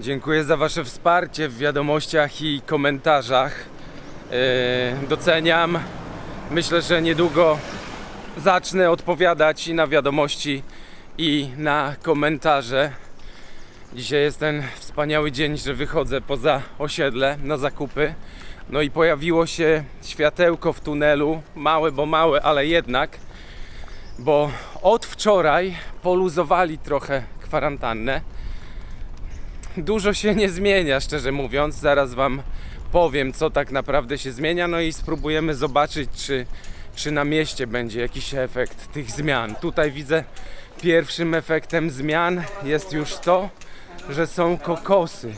Dziękuję za Wasze wsparcie w wiadomościach i komentarzach. Yy, doceniam. Myślę, że niedługo zacznę odpowiadać i na wiadomości, i na komentarze. Dzisiaj jest ten wspaniały dzień, że wychodzę poza osiedle na zakupy. No i pojawiło się światełko w tunelu, małe, bo małe, ale jednak, bo od wczoraj poluzowali trochę kwarantannę dużo się nie zmienia, szczerze mówiąc. Zaraz Wam powiem, co tak naprawdę się zmienia, no i spróbujemy zobaczyć, czy, czy na mieście będzie jakiś efekt tych zmian. Tutaj widzę, pierwszym efektem zmian jest już to, że są kokosy.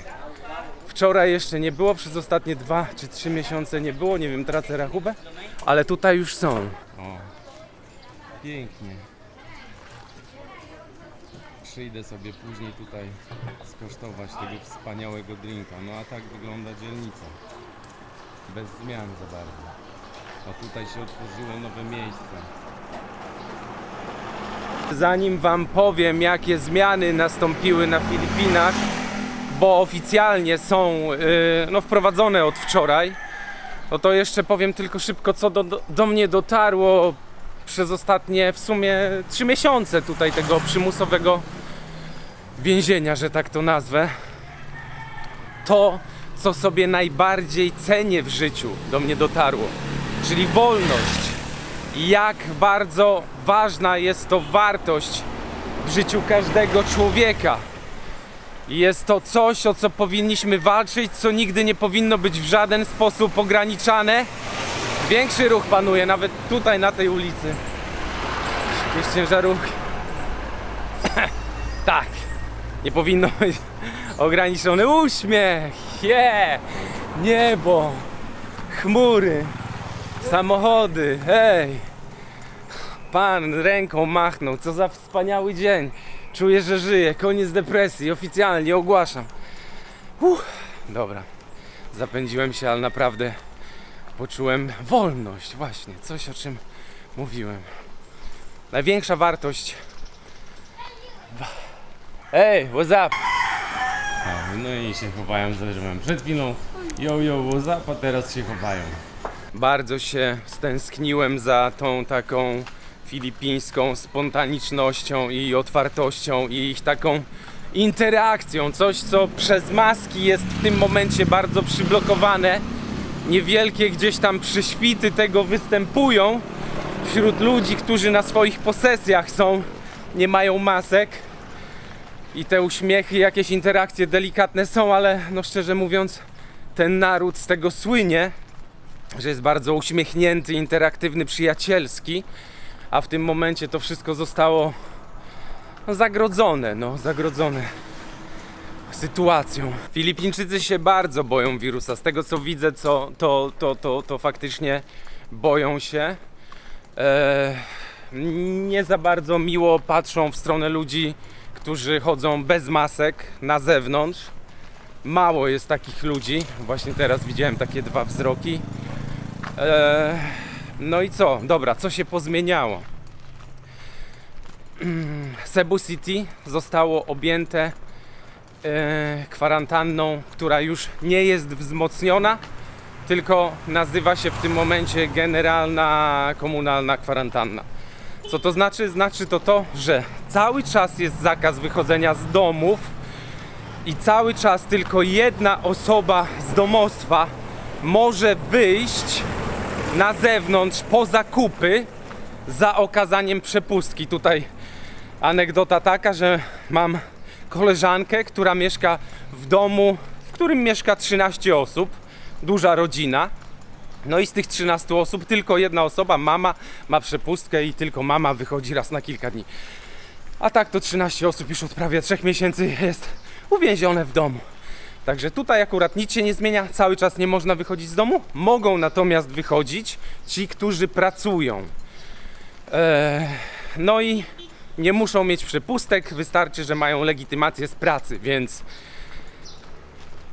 Wczoraj jeszcze nie było, przez ostatnie dwa czy trzy miesiące nie było, nie wiem, tracę rachubę, ale tutaj już są. O, pięknie. Przyjdę sobie później tutaj skosztować tego wspaniałego drinka. No a tak wygląda dzielnica. Bez zmian za bardzo. A tutaj się otworzyło nowe miejsce. Zanim Wam powiem, jakie zmiany nastąpiły na Filipinach, bo oficjalnie są yy, no, wprowadzone od wczoraj, no to jeszcze powiem tylko szybko, co do, do, mnie dotarło przez ostatnie w sumie trzy miesiące tutaj tego przymusowego więzienia, że tak to nazwę. To, co sobie najbardziej cenię w życiu, do mnie dotarło, czyli wolność. Jak bardzo ważna jest to wartość w życiu każdego człowieka. Jest to coś, o co powinniśmy walczyć, co nigdy nie powinno być w żaden sposób ograniczane. Większy ruch panuje, nawet tutaj na tej ulicy. Jakieś ciężarówki. tak, nie powinno być ograniczony uśmiech. Yeah! Niebo, chmury, samochody, hej. Pan ręką machnął, co za wspaniały dzień. Czuję, że żyję, koniec depresji, oficjalnie ogłaszam. Uff, dobra, zapędziłem się, ale naprawdę poczułem wolność, właśnie, coś o czym mówiłem. Największa wartość. Ej, what's up? No i się chowają za drzewem. Przed chwilą yo yo what's up, a teraz się chowają. Bardzo się stęskniłem za tą taką filipińską spontanicznością i otwartością i ich taką interakcją. Coś, co przez maski jest w tym momencie bardzo przyblokowane. Niewielkie gdzieś tam przyświty tego występują wśród ludzi, którzy na swoich posesjach są, nie mają masek. I te uśmiechy, jakieś interakcje delikatne są, ale no szczerze mówiąc, ten naród z tego słynie, że jest bardzo uśmiechnięty, interaktywny, przyjacielski, a w tym momencie to wszystko zostało no, zagrodzone, no, zagrodzone sytuacją. Filipińczycy się bardzo boją wirusa. Z tego co widzę, co, to, to, to, to faktycznie boją się. E, nie za bardzo miło patrzą w stronę ludzi, którzy chodzą bez masek na zewnątrz. Mało jest takich ludzi. Właśnie teraz widziałem takie dwa wzroki. E, no i co? Dobra, co się pozmieniało? Cebu City zostało objęte e, kwarantanną, która już nie jest wzmocniona, tylko nazywa się w tym momencie Generalna Komunalna Kwarantanna. Co to znaczy? Znaczy to to, że cały czas jest zakaz wychodzenia z domów i cały czas tylko jedna osoba z domostwa może wyjść na zewnątrz po zakupy za okazaniem przepustki. Tutaj anegdota taka, że mam koleżankę, która mieszka w domu, w którym mieszka 13 osób, duża rodzina. No i z tych 13 osób tylko jedna osoba, mama, ma przepustkę i tylko mama wychodzi raz na kilka dni. A tak to 13 osób już od prawie 3 miesięcy jest uwięzione w domu. Także tutaj akurat nic się nie zmienia, cały czas nie można wychodzić z domu. Mogą natomiast wychodzić ci, którzy pracują. Eee, no i nie muszą mieć przepustek, wystarczy, że mają legitymację z pracy, więc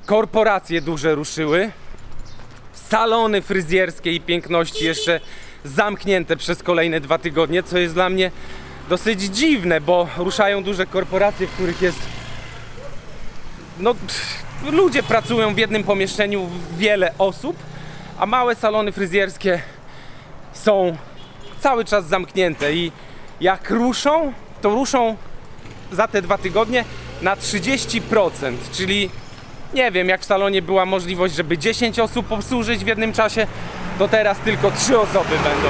korporacje duże ruszyły, salony fryzjerskie i piękności jeszcze zamknięte przez kolejne dwa tygodnie, co jest dla mnie dosyć dziwne, bo ruszają duże korporacje, w których jest no, ludzie pracują w jednym pomieszczeniu, wiele osób, a małe salony fryzjerskie są cały czas zamknięte i jak ruszą, to ruszą za te dwa tygodnie na 30%, czyli nie wiem, jak w salonie była możliwość, żeby 10 osób obsłużyć w jednym czasie, to teraz tylko 3 osoby będą.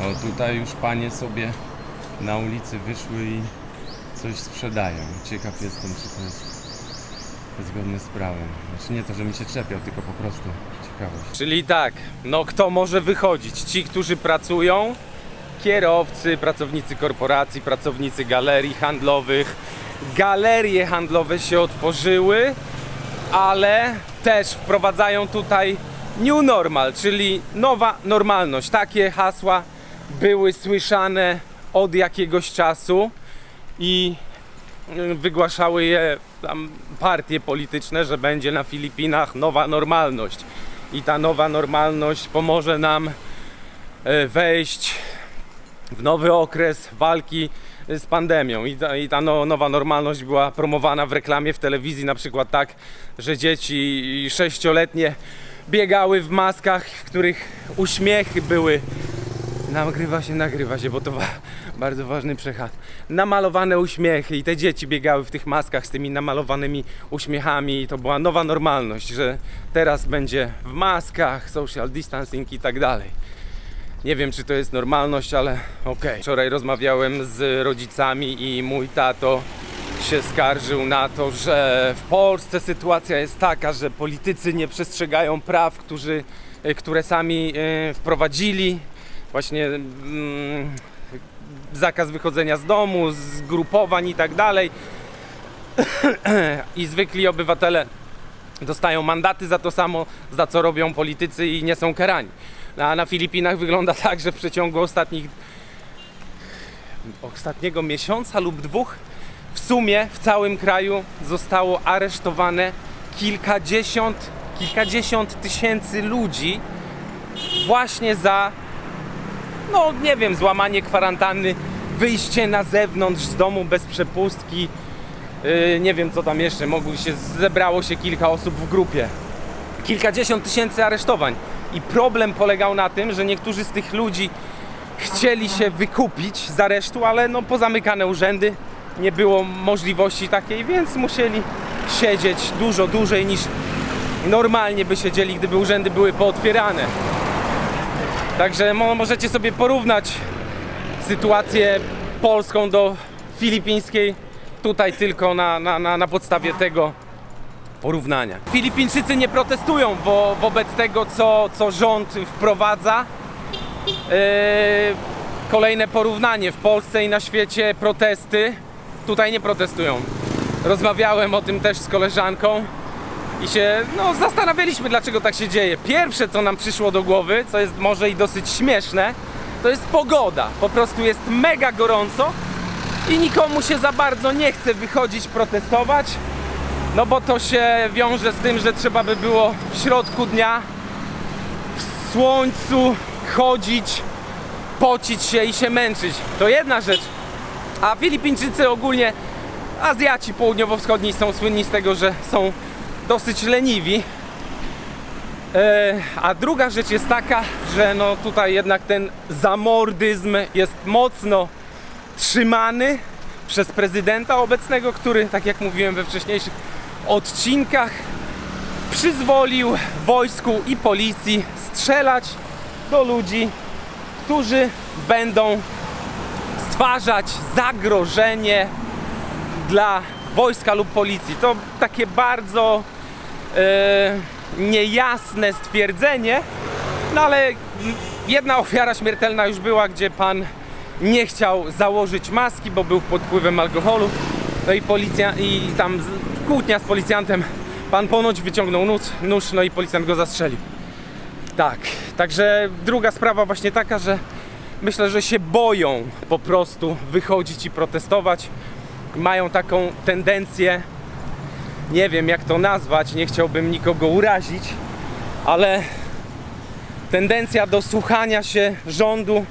O, tutaj już panie sobie na ulicy wyszły i coś sprzedają. Ciekaw jestem, czy to jest zgodne z prawem. Znaczy nie to, że mi się czepiał, tylko po prostu ciekawość. Czyli tak, no kto może wychodzić? Ci, którzy pracują, kierowcy, pracownicy korporacji, pracownicy galerii handlowych. Galerie handlowe się otworzyły, ale też wprowadzają tutaj new normal, czyli nowa normalność. Takie hasła były słyszane od jakiegoś czasu i y, wygłaszały je partie polityczne, że będzie na Filipinach nowa normalność. I ta nowa normalność pomoże nam e, wejść w nowy okres walki z pandemią. I ta, i ta no, nowa normalność była promowana w reklamie w telewizji, na przykład tak, że dzieci sześcioletnie biegały w maskach, w których uśmiechy były. Nagrywa się, nagrywa się, bo to wa- bardzo ważny przechad. Namalowane uśmiechy i te dzieci biegały w tych maskach z tymi namalowanymi uśmiechami i to była nowa normalność, że teraz będzie w maskach, social distancing i tak dalej. Nie wiem, czy to jest normalność, ale okej. Wczoraj rozmawiałem z rodzicami i mój tato się skarżył na to, że w Polsce sytuacja jest taka, że politycy nie przestrzegają praw, którzy, e, które sami e, wprowadzili. Właśnie mm, zakaz wychodzenia z domu, zgrupowań i tak dalej. I zwykli obywatele dostają mandaty za to samo, za co robią politycy i nie są karani. A na Filipinach wygląda tak, że w przeciągu ostatnich ostatniego miesiąca lub dwóch w sumie w całym kraju zostało aresztowane kilkadziesiąt, kilkadziesiąt tysięcy ludzi właśnie za no nie wiem, złamanie kwarantanny, wyjście na zewnątrz z domu bez przepustki, Yy, nie wiem co tam jeszcze, mogło się, zebrało się kilka osób w grupie. Kilkadziesiąt tysięcy aresztowań. I problem polegał na tym, że niektórzy z tych ludzi chcieli się wykupić z aresztu, ale no pozamykane urzędy, nie było możliwości takiej, więc musieli siedzieć dużo dłużej niż normalnie by siedzieli, gdyby urzędy były pootwierane. Także mo- możecie sobie porównać sytuację polską do filipińskiej tutaj tylko na, na, na, na podstawie tego porównania. Filipińczycy nie protestują wo, wobec tego, co, co rząd wprowadza. Yy, kolejne porównanie. W Polsce i na świecie protesty. Tutaj nie protestują. Rozmawiałem o tym też z koleżanką i się no, zastanawialiśmy, dlaczego tak się dzieje. Pierwsze, co nam przyszło do głowy, co jest może i dosyć śmieszne, to jest pogoda. Po prostu jest mega gorąco i nikomu się za bardzo nie chce wychodzić protestować, no bo to się wiąże z tym, że trzeba by było w środku dnia w słońcu chodzić, pocić się i się męczyć. To jedna rzecz. A Filipińczycy ogólnie, Azjaci południowo-wschodni są słynni z tego, że są dosyć leniwi. E, a druga rzecz jest taka, że no tutaj jednak ten zamordyzm jest mocno trzymany przez prezydenta obecnego, który, tak jak mówiłem we wcześniejszych odcinkach, przyzwolił wojsku i policji strzelać do ludzi, którzy będą stwarzać zagrożenie dla wojska lub policji. To takie bardzo niejasne stwierdzenie, no ale jedna ofiara śmiertelna już była, gdzie pan nie chciał założyć maski, bo był pod wpływem alkoholu. No i policja, i tam kłótnia z policjantem. Pan ponoć wyciągnął nóż, nóż, no i policjant go zastrzelił. Tak, także druga sprawa właśnie taka, że myślę, że się boją po prostu wychodzić i protestować. Mają taką tendencję, nie wiem jak to nazwać, nie chciałbym nikogo urazić, ale tendencja do słuchania się rządu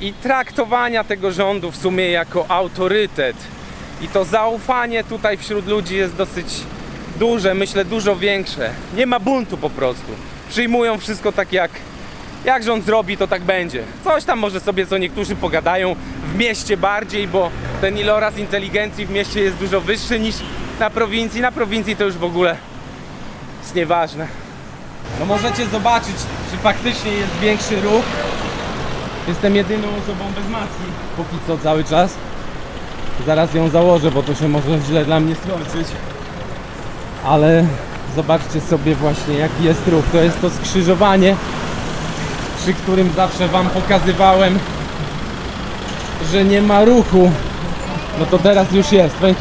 i traktowania tego rządu w sumie jako autorytet. I to zaufanie tutaj wśród ludzi jest dosyć duże, myślę dużo większe. Nie ma buntu po prostu. Przyjmują wszystko tak jak, jak rząd zrobi, to tak będzie. Coś tam może sobie co niektórzy pogadają w mieście bardziej, bo ten iloraz inteligencji w mieście jest dużo wyższy niż na prowincji. Na prowincji to już w ogóle jest nieważne. No możecie zobaczyć, czy faktycznie jest większy ruch. Jestem jedyną osobą bez maski. Póki co cały czas. Zaraz ją założę, bo to się może źle dla mnie skończyć. Ale zobaczcie sobie właśnie jaki jest ruch. To jest to skrzyżowanie, przy którym zawsze wam pokazywałem, że nie ma ruchu. No to teraz już jest. Thank.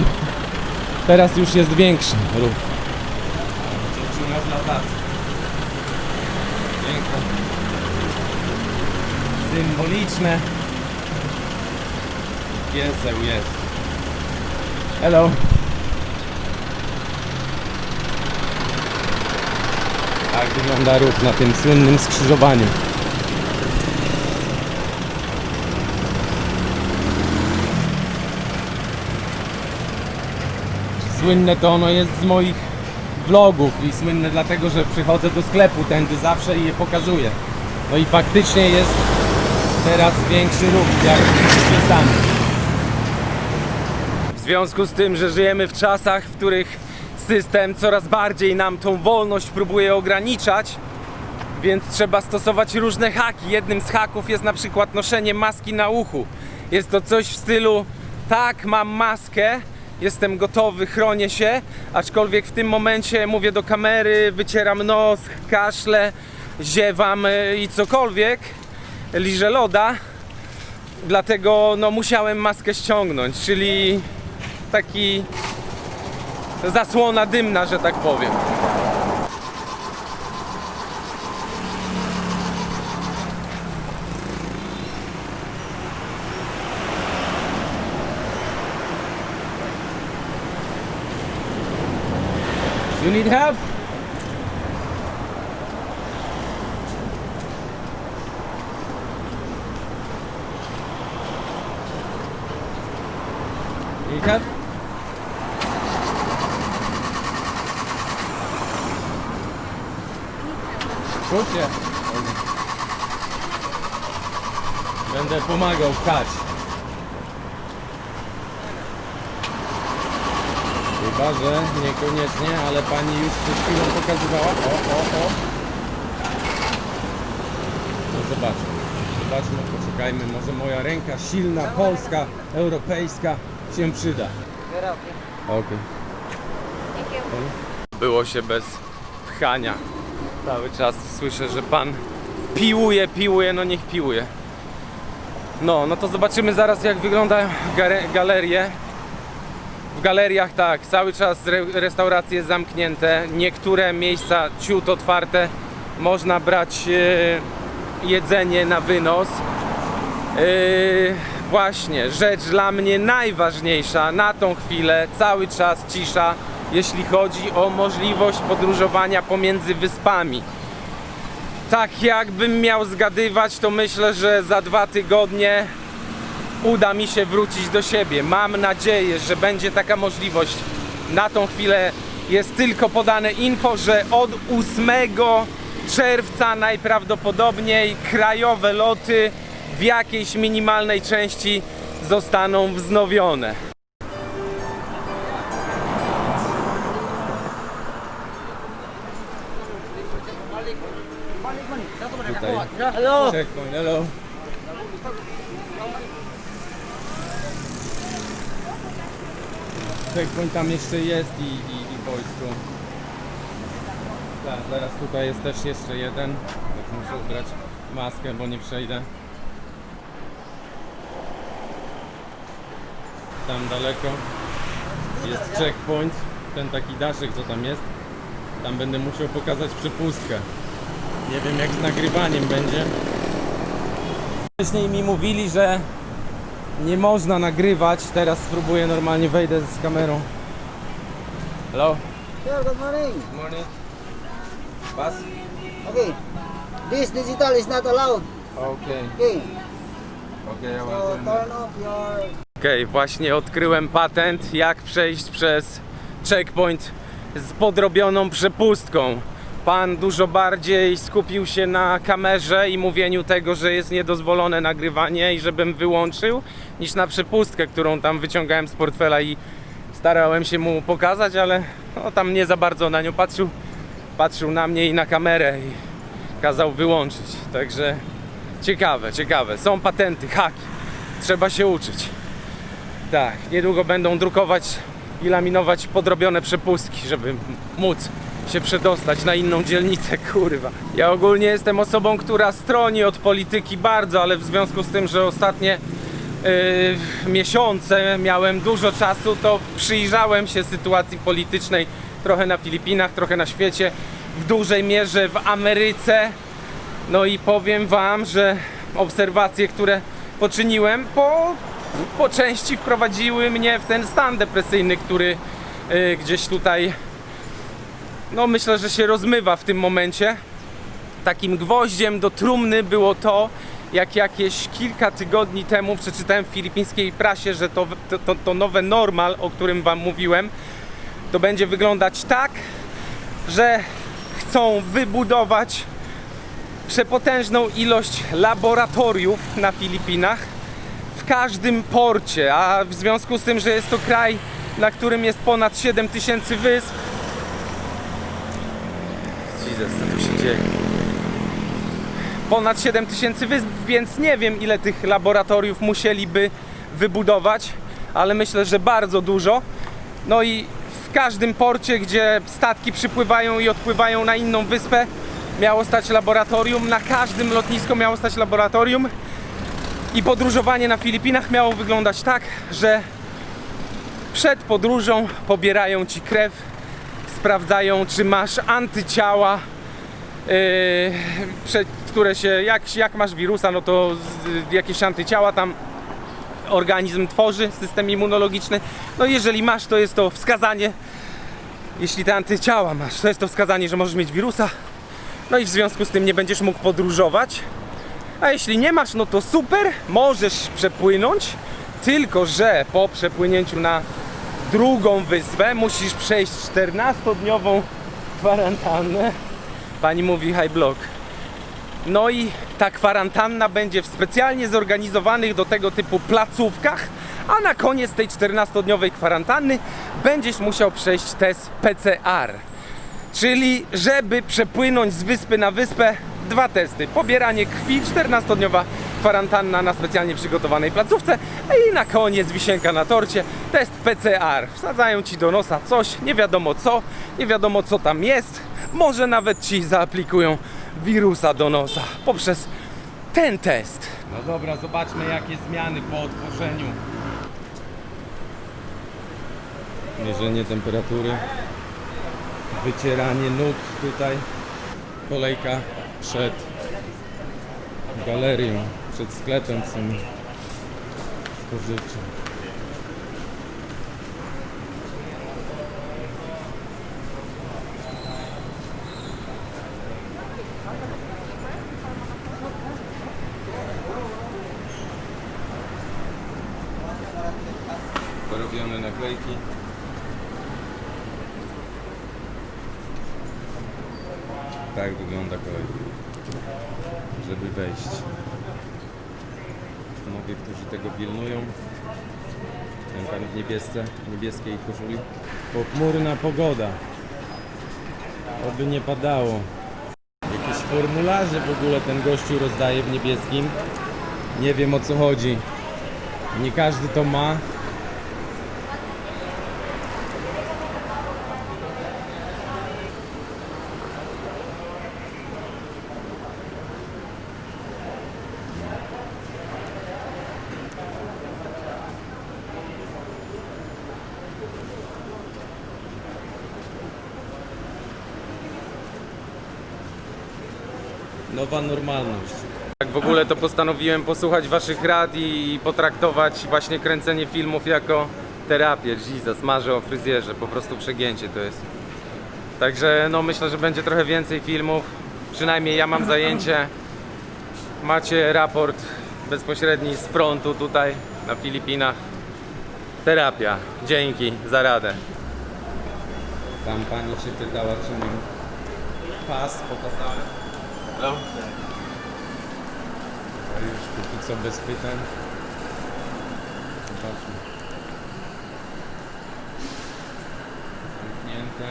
Teraz już jest większy ruch. Piękne. Symboliczne. Pieseł jest. Hello. Tak wygląda ruch na tym słynnym skrzyżowaniu. Słynne to ono jest z moich vlogów i słynne dlatego, że przychodzę do sklepu tędy zawsze i je pokazuję. No i faktycznie jest teraz większy ruch, jak widzicie sami. W związku z tym, że żyjemy w czasach, w których system coraz bardziej nam tą wolność próbuje ograniczać, więc trzeba stosować różne haki. Jednym z haków jest na przykład noszenie maski na uchu. Jest to coś w stylu tak, mam maskę, jestem gotowy, chronię się, aczkolwiek w tym momencie mówię do kamery, wycieram nos, kaszlę, ziewam y, i cokolwiek, liżę loda, dlatego no, musiałem maskę ściągnąć, czyli taki zasłona dymna, że tak powiem. You need help? Need help? Krótkie. Będę pomagał pchać. Chyba, że niekoniecznie, ale pani już przed chwilą pokazywała. O, o, o. No zobaczmy. Zobaczmy, poczekajmy. Może moja ręka silna, polska, europejska się przyda. Okej. Było się bez pchania. Cały czas słyszę, że pan piłuje, piłuje, no niech piłuje. No, no to zobaczymy zaraz jak wyglądają gare- galerie. W galeriach tak, cały czas re restauracje zamknięte, niektóre miejsca ciut otwarte, można brać e, jedzenie na wynos. E, właśnie, rzecz dla mnie najważniejsza na tą chwilę, cały czas cisza, jeśli chodzi o możliwość podróżowania pomiędzy wyspami. Tak jakbym miał zgadywać, to myślę, że za dwa tygodnie uda mi się wrócić do siebie. Mam nadzieję, że będzie taka możliwość. Na tą chwilę jest tylko podane info, że od 8 czerwca najprawdopodobniej krajowe loty w jakiejś minimalnej części zostaną wznowione. Hello. Checkpoint, hello. Checkpoint tam jeszcze jest i, i, i wojsko. Tak, zaraz tutaj jest też jeszcze jeden. Tak muszę ubrać maskę, bo nie przejdę. Tam daleko jest checkpoint, ten taki daszek co tam jest. Tam będę musiał pokazać przepustkę. Nie wiem jak z nagrywaniem będzie. Wcześniej mi mówili, że nie można nagrywać. Teraz spróbuję normalnie wejdę z kamerą. Hello. Sir, good morning. Morning. Pass. Okay. This digital is not allowed. Okay. Okay. Okay, I So turn turn off your Okej, właśnie odkryłem patent, jak przejść przez checkpoint z podrobioną przepustką. Pan dużo bardziej skupił się na kamerze i mówieniu tego, że jest niedozwolone nagrywanie i żebym wyłączył, niż na przepustkę, którą tam wyciągałem z portfela i starałem się mu pokazać, ale no, tam nie za bardzo na nią patrzył. Patrzył na mnie i na kamerę i kazał wyłączyć. Także ciekawe, ciekawe. Są patenty, haki. Trzeba się uczyć. Tak, niedługo będą drukować i laminować podrobione przepustki, żeby móc się przedostać na inną dzielnicę, kurwa. Ja ogólnie jestem osobą, która stroni od polityki bardzo, ale w związku z tym, że ostatnie yy, miesiące miałem dużo czasu, to przyjrzałem się sytuacji politycznej trochę na Filipinach, trochę na świecie, w dużej mierze w Ameryce. No i powiem Wam, że obserwacje, które poczyniłem, po, po części wprowadziły mnie w ten stan depresyjny, który y, gdzieś tutaj, no myślę, że się rozmywa w tym momencie. Takim gwoździem do trumny było to, jak jakieś kilka tygodni temu przeczytałem w filipińskiej prasie, że to, to, to, nowe normal, o którym Wam mówiłem, to będzie wyglądać tak, że chcą wybudować przepotężną ilość laboratoriów na Filipinach w każdym porcie, a w związku z tym, że jest to kraj, na którym jest ponad 7 tysięcy wysp. Jesus, co tu się dzieje? Ponad 7 tysięcy wysp, więc nie wiem ile tych laboratoriów musieliby wybudować, ale myślę, że bardzo dużo. No i w każdym porcie, gdzie statki przypływają i odpływają na inną wyspę, miało stać laboratorium. Na każdym lotnisku miało stać laboratorium. I podróżowanie na Filipinach miało wyglądać tak, że przed podróżą pobierają ci krew, sprawdzają, czy masz antyciała, yy, które się, jak, jak masz wirusa, no to jakieś antyciała tam organizm tworzy, system immunologiczny. No jeżeli masz, to jest to wskazanie, jeśli te antyciała masz, to jest to wskazanie, że możesz mieć wirusa. No i w związku z tym nie będziesz mógł podróżować. A jeśli nie masz, no to super, możesz przepłynąć, tylko że po przepłynięciu na drugą wyspę musisz przejść 14-dniową kwarantannę. Pani mówi high block. No i ta kwarantanna będzie w specjalnie zorganizowanych do tego typu placówkach, a na koniec tej 14-dniowej kwarantanny będziesz musiał przejść test PCR. Czyli żeby przepłynąć z wyspy na wyspę, dwa testy. Pobieranie krwi, 14-dniowa kwarantanna na specjalnie przygotowanej placówce i na koniec wisienka na torcie, test PCR. Wsadzają ci do nosa coś, nie wiadomo co, nie wiadomo co tam jest. Może nawet ci zaaplikują wirusa do nosa poprzez ten test. No dobra, zobaczmy jakie zmiany po otworzeniu. Mierzenie temperatury wycieranie nóg tutaj. Kolejka przed galerią, przed sklepem tym spożywczym. Porobione naklejki. Tak wygląda kolejka. Żeby wejść. Panowie, którzy tego pilnują. Ten pan w niebiesce, niebieskiej koszuli. Pochmurna pogoda. Oby nie padało. Jakieś formularze w ogóle ten gościu rozdaje w niebieskim. Nie wiem o co chodzi. Nie każdy to ma. Nowa normalność. Tak w ogóle to postanowiłem posłuchać waszych rad i potraktować właśnie kręcenie filmów jako terapię. Jesus, marzę o fryzjerze, po prostu przegięcie to jest. Także no myślę, że będzie trochę więcej filmów. Przynajmniej ja mam zajęcie. Macie raport bezpośredni z frontu tutaj na Filipinach. Terapia. Dzięki za radę. Tam pani się pytała, czy mi pas pokazałem. No. A już póki co bez pytań. Zobaczmy. Zamknięte.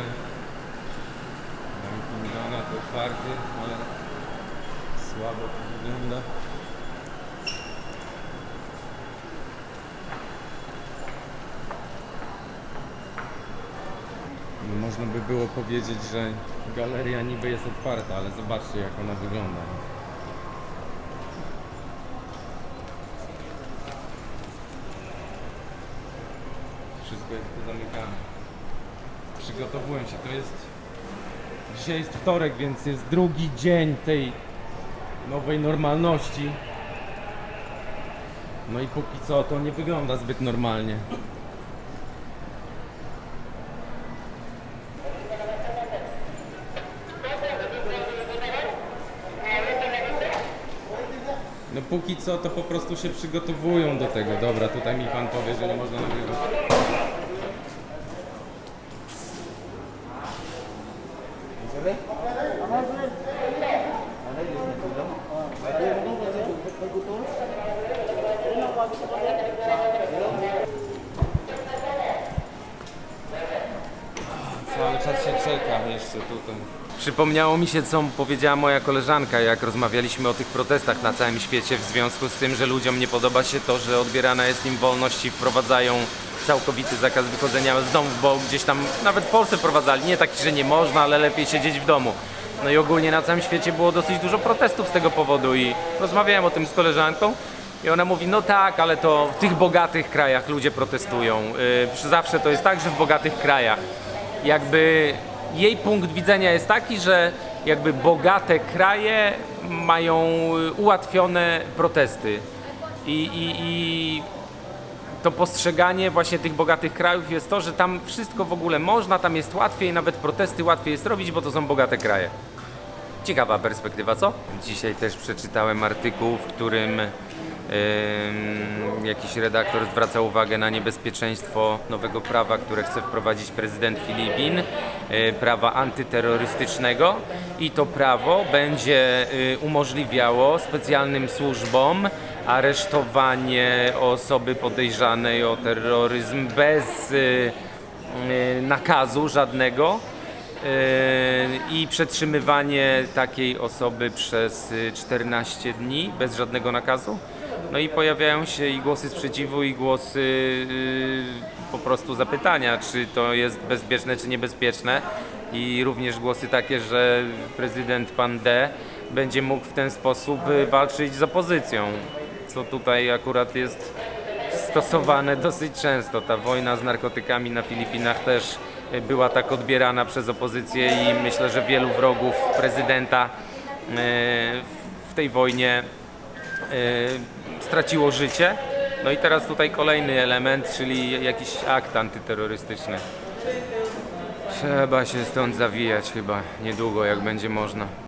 Dunkin' Donut otwarty, ale słabo to wygląda. Można by było powiedzieć, że galeria niby jest otwarta, ale zobaczcie jak ona wygląda. Wszystko jest pozamykane. Przygotowuję się, to jest... Dzisiaj jest wtorek, więc jest drugi dzień tej nowej normalności. No i póki co to nie wygląda zbyt normalnie. Póki co to po prostu się przygotowują do tego. Dobra, tutaj mi pan powie, że nie można nagrywać. Cały czas się czeka jeszcze tutaj. Przypomniało mi się, co powiedziała moja koleżanka, jak rozmawialiśmy o tych protestach na całym świecie w związku z tym, że ludziom nie podoba się to, że odbierana jest im wolność i wprowadzają całkowity zakaz wychodzenia z domów, bo gdzieś tam nawet w Polsce wprowadzali, nie taki, że nie można, ale lepiej siedzieć w domu. No i ogólnie na całym świecie było dosyć dużo protestów z tego powodu i rozmawiałem o tym z koleżanką i ona mówi, no tak, ale to w tych bogatych krajach ludzie protestują. Yy, zawsze to jest tak, że w bogatych krajach jakby jej punkt widzenia jest taki, że jakby bogate kraje mają y, ułatwione protesty i, i, i to postrzeganie właśnie tych bogatych krajów jest to, że tam wszystko w ogóle można, tam jest łatwiej, nawet protesty łatwiej jest robić, bo to są bogate kraje. Ciekawa perspektywa, co? Dzisiaj też przeczytałem artykuł, w którym ym, jakiś redaktor zwraca uwagę na niebezpieczeństwo nowego prawa, które chce wprowadzić prezydent Filipin, y, prawa antyterrorystycznego i to prawo będzie y, umożliwiało specjalnym służbom aresztowanie osoby podejrzanej o terroryzm bez y, nakazu żadnego i przetrzymywanie takiej osoby przez y, 14 dni bez żadnego nakazu. No i pojawiają się i głosy sprzeciwu, i głosy yy, po prostu zapytania, czy to jest bezpieczne, czy niebezpieczne. I również głosy takie, że prezydent pan D będzie mógł w ten sposób y, walczyć z opozycją, co tutaj akurat jest stosowane dosyć często. Ta wojna z narkotykami na Filipinach też y, była tak odbierana przez opozycję i myślę, że wielu wrogów prezydenta y, w tej wojnie y, straciło życie. No i teraz tutaj kolejny element, czyli jakiś akt antyterrorystyczny. Trzeba się stąd zawijać chyba niedługo, jak będzie można.